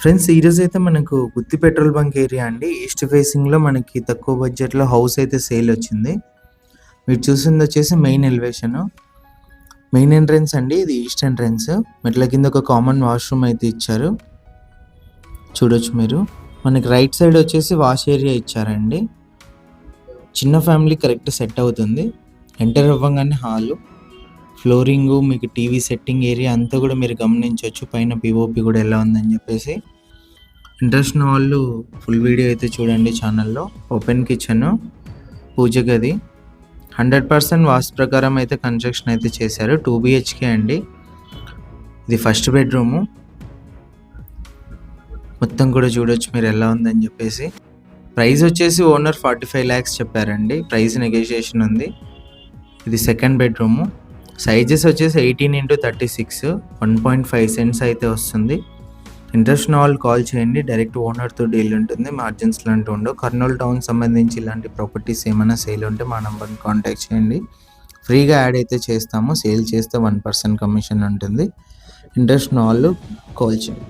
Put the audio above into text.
Friends ఈరోజు అయితే మనకు గుత్తి పెట్రోల్ బంక్ ఏరియా అండి. ఈస్ట్ ఫేసింగ్లో మనకి తక్కువ బడ్జెట్లో హౌస్ అయితే సేల్ వచ్చింది. మీరు చూసింది వచ్చేసి మెయిన్ ఎలివేషన్. మెయిన్ ఎంట్రన్స్ అండి ఇది ఈస్ట్ ఎంట్రన్స్. మెట్ల కింద ఒక కామన్ వాష్రూమ్ అయితే ఇచ్చారు. చూడొచ్చు మీరు. మనకి రైట్ సైడ్ వచ్చేసి వాష్ ఏరియా ఇచ్చారండి. చిన్న ఫ్యామిలీ కరెక్ట్ సెట్ అవుతుంది. ఎంటర్ అవ్వగానే హాలు. ఫ్లోరింగు మీకు టీవీ సెట్టింగ్ ఏరియా అంతా కూడా మీరు గమనించవచ్చు. పైన పిఓపి కూడా ఎలా ఉందని చెప్పేసి. ఇంట్రెస్ట్ ఉన్న వాళ్ళు ఫుల్ వీడియో అయితే చూడండి ఛానల్లో. ఓపెన్ కిచెన్ పూజ గది. హండ్రెడ్ పర్సెంట్ వాస్తు ప్రకారం అయితే కన్స్ట్రక్షన్ అయితే చేశారు. టూ బిహెచ్కే అండి. ఇది ఫస్ట్ బెడ్రూము. మొత్తం కూడా చూడొచ్చు మీరు ఎలా ఉందని చెప్పేసి. ప్రైస్ వచ్చేసి ఓనర్ ఫార్టీ ఫైవ్ ల్యాక్స్ చెప్పారండి. ప్రైస్ నెగోషియేషన్ ఉంది. ఇది సెకండ్ బెడ్రూము. సైజెస్ వచ్చేసి eighteen into thirty six one point five cents అయితే వస్తుంది. ఇంట్రెస్ట్ ఉన్న వాళ్ళు కాల్ చేయండి. డైరెక్ట్ ఓనర్తో డీల్ ఉంటుంది. మార్జిన్స్ లాంటివి ఉండవు. కర్నూలు టౌన్ సంబంధించి ఇలాంటి ప్రాపర్టీస్ ఏమైనా సేల్ ఉంటే మా నెంబర్ని కాంటాక్ట్ చేయండి. ఫ్రీగా యాడ్ అయితే చేస్తాము. సేల్ చేస్తే వన్ పర్సెంట్ కమిషన్ ఉంటుంది. ఇంట్రెస్ట్ ఉన్న వాళ్ళు కాల్ చేయండి.